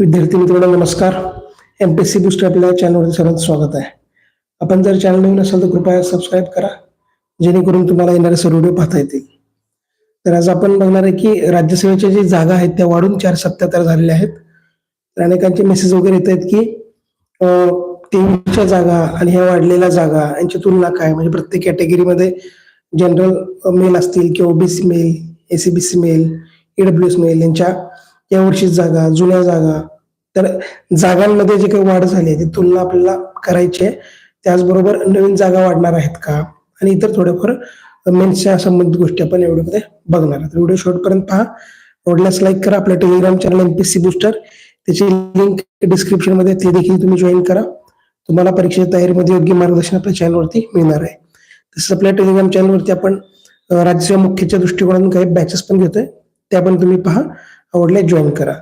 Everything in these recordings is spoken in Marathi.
विद्यार्थी मित्रांनो नमस्कार. M P S C booster आपल्या चॅनलवरती सर्वांचं स्वागत आहे. आपण जर चॅनल नवीन असाल तर कृपया सबस्क्राईब करा जेणेकरून तुम्हाला येणारे सर्व व्हिडिओ पाहता येतील. तर आज आपण बघणार आहे की राज्यसेवेच्या जे जागा आहेत त्या वाढून चार सत्याहत्तर झालेल्या आहेत. तर अनेकांचे मेसेज वगैरे येत आहेत की तेवीसच्या जागा आणि ह्या वाढलेल्या जागा यांची तुलना काय? म्हणजे प्रत्येक कॅटेगरीमध्ये जनरल मेल असतील किंवा OBC male SEBC male EWS male यांच्या या वर्षी जागा जुन्या जागा. तर जागांमध्ये जे काही वाढ झाली आहे ती तुलना आपल्याला करायची आहे. त्याचबरोबर नवीन जागा वाढणार आहेत का? आणि इतर थोड्याफार मेन्सच्या संबंधित गोष्टी आपण या व्हिडिओमध्ये बघणार आहोत. व्हिडिओ शॉर्टपर्यंत पहा. आवडल्यास लाईक करा. आपल्या टेलिग्राम चॅनल एमपीसी बुस्टर त्याची लिंक डिस्क्रिप्शनमध्ये ते देखील तुम्ही जॉईन करा. तुम्हाला परीक्षेच्या तयारीमध्ये योग्य मार्गदर्शन आपल्या चॅनलवरती मिळणार आहे. तसंच आपल्या टेलिग्राम चॅनलवरती आपण राज्य मुख्यच्या दृष्टिकोनातून काही बॅचेस पण घेतोय. त्या पण तुम्ही पहा. आवडले जॉईन करा.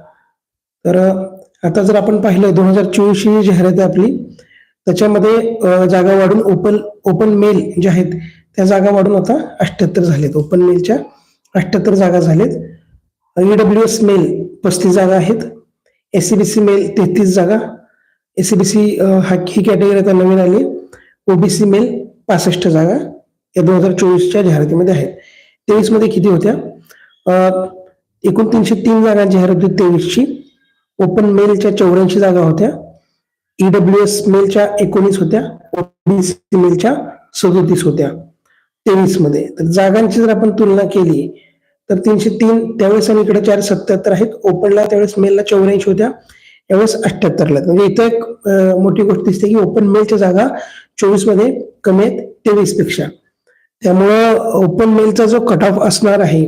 तर आता जर आपण पाहिलं दोन हजार चोवीस जी जाहिरात आहे आपली त्याच्यामध्ये जागा वाढून ओपन ओपन मेल ज्या आहेत त्या जागा वाढून आता अठ्ठ्याहत्तर झालेत. ओपन मेलच्या अठ्ठ्याहत्तर जागा झालेत. ईडब्ल्यू एस मेल पस्तीस जागा आहेत. एसीबीसी मेल तेहतीस जागा. एसीबीसी हा ही कॅटेगरी आता नवीन आली ओबीसी मेल पासष्ट जागा या दोन हजार चोवीसच्या जाहिरातीमध्ये आहेत. तेवीसमध्ये किती होत्या? एकूण तीनशे तीन जागा जाहीर होती तेवीसची. ओपन मेलच्या चौऱ्याऐंशी जागा होत्या. ईडब्ल्यू एस मेलच्या एकोणीस होत्या. ओबीसी मेलच्या सदोतीस होत्या. तेवीसमध्ये तर जागांची जर आपण तुलना केली तर तीनशे तीन त्यावेळेस आणि इकडे चार सत्याहत्तर आहेत. ओपनला त्यावेळेस मेलला चौऱ्याऐंशी होत्या. यावेळेस अठ्याहत्तरला म्हणजे इथं एक मोठी गोष्ट दिसते की ओपन मेलच्या जागा चोवीसमध्ये कमी आहेत तेवीसपेक्षा त्यामुळं ओपन मेलचा जो कट ऑफ असणार आहे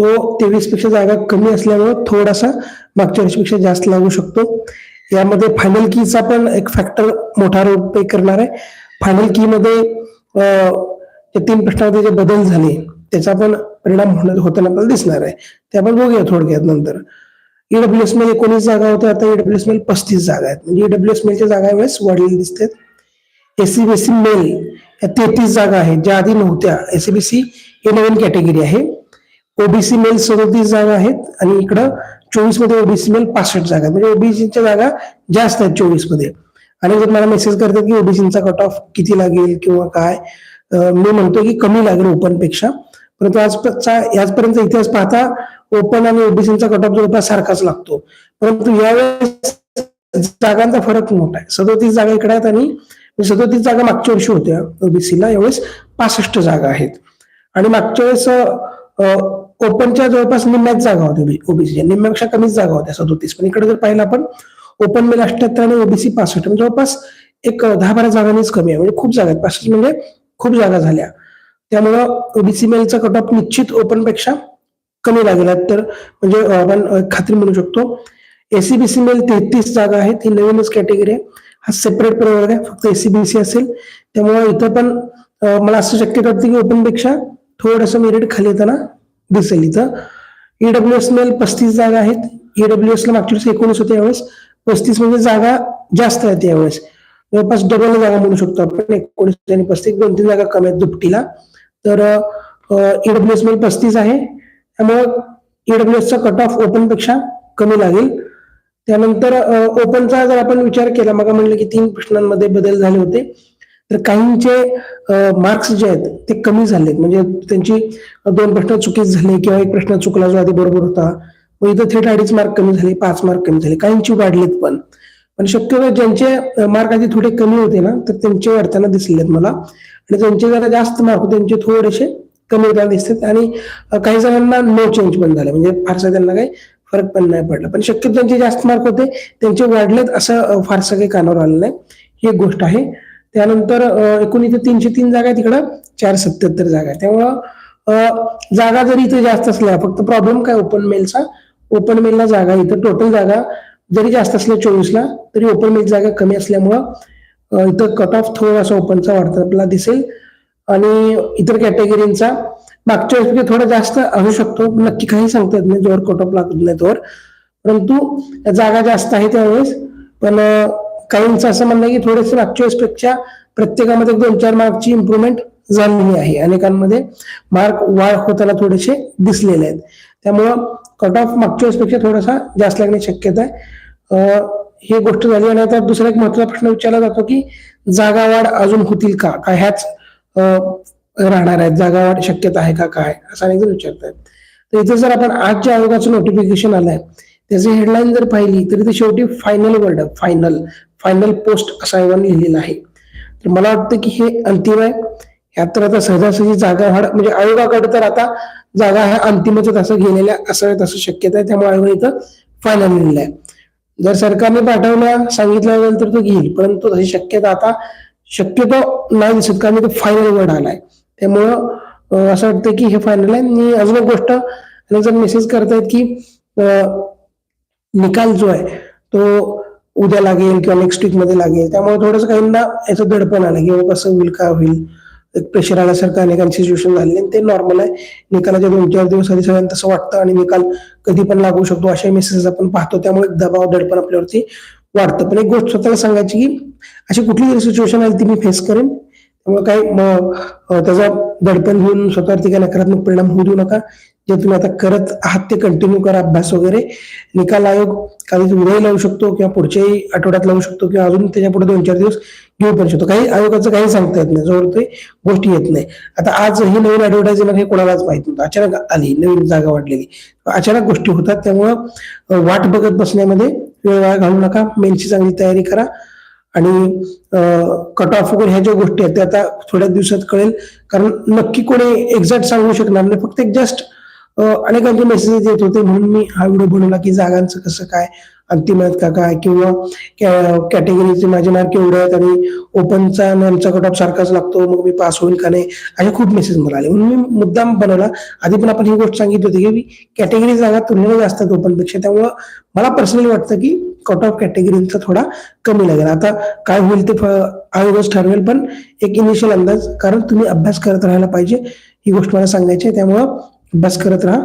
तो तेवीसपेक्षा जागा कमी असल्यामुळे थोडासा मागच्या वर्षीपेक्षा जास्त लागू शकतो. यामध्ये फायनल कीचा पण एक फॅक्टर मोठा रोल पे करणार आहे. फायनल की मध्ये या तीन प्रश्नामध्ये जे बदल झाले त्याचा पण परिणाम होताना आपल्याला दिसणार आहे. ते आपण बघूया थोडक्यात नंतर. ईडब्ल्यू एसमध्ये एकोणीस जागा होत्या आता ईडब्ल्यू एसमध्ये पस्तीस जागा आहेत. म्हणजे ईडब्ल्यू एस मेलच्या जागा वेळेस वाढलेल्या दिसतात. एसीबीसी मेल या तेहतीस जागा आहेत ज्या आधी नव्हत्या. एसीबीसी ही नवीन कॅटेगरी आहे. ओबीसी मेल सदोतीस जागा आहेत आणि इकडं चोवीसमध्ये ओबीसी मेल पासष्ट जागा आहेत. म्हणजे ओबीसीच्या जागा जास्त आहेत चोवीसमध्ये आणि जर मला मेसेज करतात की ओबीसीचा कट ऑफ किती लागेल किंवा काय? मी म्हणतो की कमी लागेल ओपनपेक्षा परंतु आजचा याचपर्यंत इतिहास पाहता ओपन आणि ओबीसीचा कट ऑफ जवळपास सारखाच लागतो. परंतु यावेळेस जागांचा फरक मोठा आहे. सदोतीस जागा इकडे आहेत आणि सदोतीस जागा मागच्या वर्षी होत्या ओबीसीला. यावेळेस पासष्ट जागा आहेत. आणि मागच्या वेळेस ओपनच्या जवळपास निम्म्याच जागा होत्या ओबीसीच्या निम्म्यापेक्षा कमीच जागा होत्या सदोतीस पण इकडे जर पाहिलं आपण ओपन मेल अठ्ठ्याहत्तर आणि ओबीसी पासष्ट. म्हणजे जवळपास एक दहा बारा जागांनीच कमी आहे. म्हणजे खूप जागा आहेत. पासष्ट म्हणजे खूप जागा झाल्या. त्यामुळं ओबीसी मेलचा कट ऑफ निश्चित ओपनपेक्षा कमी लागेल. तर म्हणजे आपण खात्री म्हणू शकतो एसीबीसी मेल तेहतीस जागा आहेत. ही नवीनच कॅटेगरी आहे. हा सेपरेट प्रवर्ग आहे. फक्त एसीबीसी असेल. त्यामुळे इथं पण मला असं शक्यता वाटतं की ओपनपेक्षा थोडंसं मेरिट खाली येताना दिसेल इथं ईडब्ल्यू एस मेल पस्तीस जागा आहेत. ईडब्ल्यू एस ला मागच्या वर्षी एकोणीस होते यावेळेस. पस्तीस म्हणजे जागा जास्त आहेत यावेळेस. जवळपास डबल जागा म्हणू शकतो आपण. एकोणीस आणि पस्तीस दोन तीन जागा कमी आहेत दुपटीला. तर ईडब्ल्यू एस मेल पस्तीस आहे. त्यामुळं ईडब्ल्यू एसचा कट ऑफ ओपनपेक्षा कमी लागेल. त्यानंतर ओपनचा जर आपण विचार केला मग म्हणलं की तीन प्रश्नांमध्ये बदल झाले होते. तर काहींचे मार्क्स जे आहेत ते कमी झालेत. म्हणजे त्यांची दोन प्रश्न चुकीच झाले किंवा एक प्रश्न चुकला जो आधी बरोबर होता. मग इथं थेट अडीच मार्क कमी झाले पाच मार्क कमी झाले. काहींची वाढलेत पण. पण शक्यतो ज्यांचे मार्क आधी थोडे कमी होते ना तर त्यांचे वाढताना दिसलेत मला. आणि ज्यांचे जरा जास्त मार्क होते त्यांचे थोडेसे कमी होताना दिसतात. आणि काही जणांना नो चेंज पण झाले. म्हणजे फारसा त्यांना काही फरक पण नाही पडला. पण शक्यतो ज्यांचे जास्त मार्क होते त्यांचे वाढलेत असं फारसं काही कानावर आलं नाही. ही एक गोष्ट आहे. त्यानंतर एकूण इथे तीनशे तीन जागा आहे तिकडं चार सत्याहत्तर जागा आहे त्यामुळं जागा जरी इथे जास्त असल्या फक्त प्रॉब्लेम काय ओपन मेलचा ओपन मेलला जागा इथं टोटल जागा जरी जास्त असल्या चोवीसला तरी ओपन मेल जागा कमी असल्यामुळं इथं कट ऑफ थोडासा ओपनचा वाढता आपल्याला दिसेल. आणि इतर कॅटेगरींचा मागच्या वेळेस म्हणजे थोडा जास्त असू शकतो नक्की काही सांगता येत नाही जोर कट ऑफ लागत नाही तोवर परंतु जागा जास्त आहे त्यावेळेस पण काहींचं असं म्हणणं आहे की थोडेसे मागच्या वेळेस पेक्षा प्रत्येकामध्ये दोन चार मार्कची इम्प्रुव्हमेंट झालेली आहे. अनेकांमध्ये मार्क वाढ होताना थोडेसे दिसलेले आहेत. त्यामुळं कट ऑफ मागच्या वेळेसपेक्षा थोडासा जास्त लागण्याची शक्यता आहे. हे ही गोष्ट झाली आणि आता दुसरा एक महत्त्वाचा प्रश्न विचारला जातो की जागा वाढ अजून होतील का? काय ह्याच राहणार आहेत? जागा वाढ शक्यता आहे का? काय? असं अनेक जण विचारतात. तर इथे जर आपण आज जे आयोगाचं नोटिफिकेशन आलंय त्याची हेडलाईन जर पाहिली तरी ते शेवटी final word final final post असा आयोगाने लिहिलेला आहे. तर मला वाटतं की हे अंतिम आहे. ह्या तर आता सहजासहजी जागा वाढ म्हणजे आयोगाकडे तर आता जागा ह्या अंतिमच तसं असं गेलेल्या असं तसं शक्यता आहे. त्यामुळे आयोग इथं फायनल लिहिलेलं आहे. जर सरकारने पाठवल्या सांगितल्यानंतर तो घेईल. परंतु तशी शक्यता आता शक्यतो नाही दिसत कारण तो फायनल वर्ड आलाय. त्यामुळं असं वाटतं की हे फायनल आहे. आणि अजून एक गोष्ट अनेक जण मेसेज करतायत की निकाल जो आहे तो उद्या लागेल किंवा नेक्स्ट वीकमध्ये लागेल. त्यामुळे थोडंसं काहींना याचं दडपण आलं की कसं होईल काय होईल. एक प्रेशर आल्यासारखं अनेकांची सिच्युएशन झाली आणि ते नॉर्मल आहे. निकालाच्या दोन चार दिवस आधी सगळ्यांना तसं वाटतं आणि निकाल कधी पण लागू शकतो. असे मेसेजेस आपण पाहतो. त्यामुळे दबाव दडपण आपल्यावरती वाढतं. पण एक गोष्ट स्वतःला सांगायची की अशी कुठली सिच्युएशन आली ती मी फेस करेन. त्यामुळे काही त्याचा दडपण घेऊन स्वतःवरती काही नकारात्मक परिणाम होऊ देऊ नका. जे तुम्ही आता करत आहात ते कंटिन्यू करा अभ्यास वगैरे. निकाल आयोग काही उद्याही लावू शकतो किंवा पुढच्याही आठवड्यात लावू शकतो किंवा अजून त्याच्या पुढे दोन चार दिवस घेऊ पण शकतो. काही आयोगाचं काही सांगता येत नाही. जोवर ते गोष्टी येत नाही. आता आज ही नवीन ऍडव्हर्टाईज येणार हे कोणालाच माहीत नव्हतं. अचानक आली नवीन जागा वाढलेली. अचानक गोष्टी होतात. त्यामुळं वाट बघत बसण्यामध्ये वेळ वाया घालू नका. मेनची चांगली तयारी करा. आणि कट ऑफ वगैरे ह्या ज्या गोष्टी आहेत त्या आता थोड्या दिवसात कळेल. कारण नक्की कोणी एक्झॅक्ट सांगू शकणार नाही. फक्त एक जस्ट अनेकांचे मेसेजेस येत होते. म्हणून मी हा व्हिडिओ बनवला की जागांचं कसं काय अंतिम आहेत का काय किंवा कॅटेगरीचे माझे मार्क एवढे आहेत आणि ओपनचा आमचा कट ऑफ सारखाच लागतो मग मी पास होईल का नाही असे खूप मेसेज मला आले. म्हणून मी मुद्दाम बनवला. आधी पण आपण ही गोष्ट सांगितली होती की कॅटेगरी जागा तुलनेने जास्त आहेत ओपनपेक्षा त्यामुळं मला पर्सनली वाटतं की कट ऑफ कॅटेगरीचा थोडा कमी लागेल. आता काय होईल ते आयोगच ठरवेल पण एक इनिशियल अंदाज कारण तुम्ही अभ्यास करत राहायला पाहिजे. ही गोष्ट मला सांगायची आहे त्यामुळं अभ्यास करत राहा.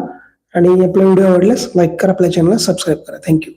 आणि आपला व्हिडिओ आवडल्यास लाईक करा आपल्या चॅनलला सबस्क्राईब करा. थँक्यू